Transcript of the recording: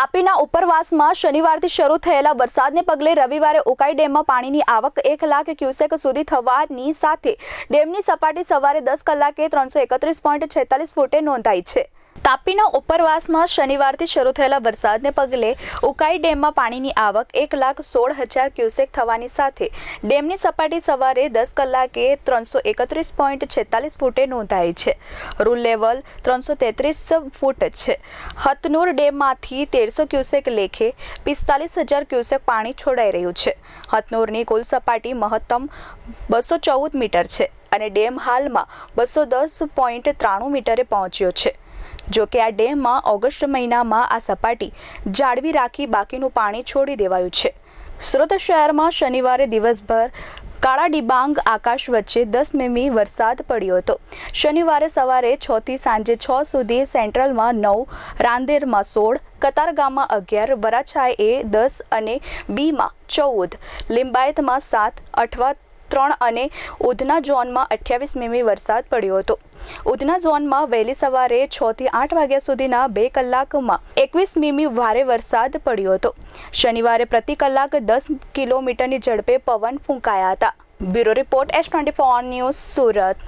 તાપીના ઉપરવાસમાં શનિવારથી શરૂ થયેલા વરસાદને પગલે રવિવારે ઉકાઈ ડેમમાં પાણીની આવક એક લાખ ક્યુસેક સુધી થવાની સાથે ડેમની સપાટી સવારે દસ કલાકે ત્રણસો એકત્રીસ પોઈન્ટ છેતાલીસ ફૂટે નોંધાઈ છે. તાપીના ઉપરવાસમાં શનિવારથી શરૂ થયેલા વરસાદને પગલે ઉકાઈ ડેમમાં પાણીની આવક એક લાખ સોળ હજાર ક્યુસેક થવાની સાથે ડેમની સપાટી સવારે દસ કલાકે ત્રણસો એકત્રીસ પોઈન્ટ છેતાલીસ ફૂટે નોંધાઈ છે. રૂલ લેવલ ત્રણસો તેત્રીસ ફૂટ છે. હતનૂર ડેમમાંથી તેરસો ક્યુસેક લેખે પિસ્તાલીસ હજાર ક્યુસેક પાણી છોડાઈ રહ્યું છે. હતનૂરની કુલ સપાટી મહત્તમ બસો ચૌદ મીટર છે અને ડેમ હાલમાં બસો દસ પોઈન્ટ ત્રાણું મીટરે પહોંચ્યો છે. જો કે આ ડેમમાં ઓગસ્ટ મહિનામાં આ સપાટી જાળવી રાખી બાકીનું પાણી છોડી દેવાયું છે. સુરત શહેરમાં શનિવારે દિવસભર કાળા ડિબાંગ આકાશ વચ્ચે દસ મીમી વરસાદ પડ્યો હતો. શનિવારે સવારે છ થી સાંજે છ સુધી સેન્ટ્રલમાં નવ, રાંદેરમાં સોળ, કતારગામમાં અગિયાર, વરાછાએ દસ અને બીમાં ચૌદ, લિંબાયતમાં સાત, અઠવા ત્રણ અને ઉધના ઝોનમાં અઠ્યાવીસ મીમી વરસાદ પડ્યો હતો. ઉધના ઝોનમાં વહેલી સવારે છ થી આઠ વાગ્યા સુધીના બે કલાકમાં એકવીસ મીમી ભારે વરસાદ પડ્યો હતો. શનિવારે પ્રતિ કલાક દસ કિલોમીટરની ઝડપે પવન ફૂંકાયા હતા. Bureau report S twenty four news Surat.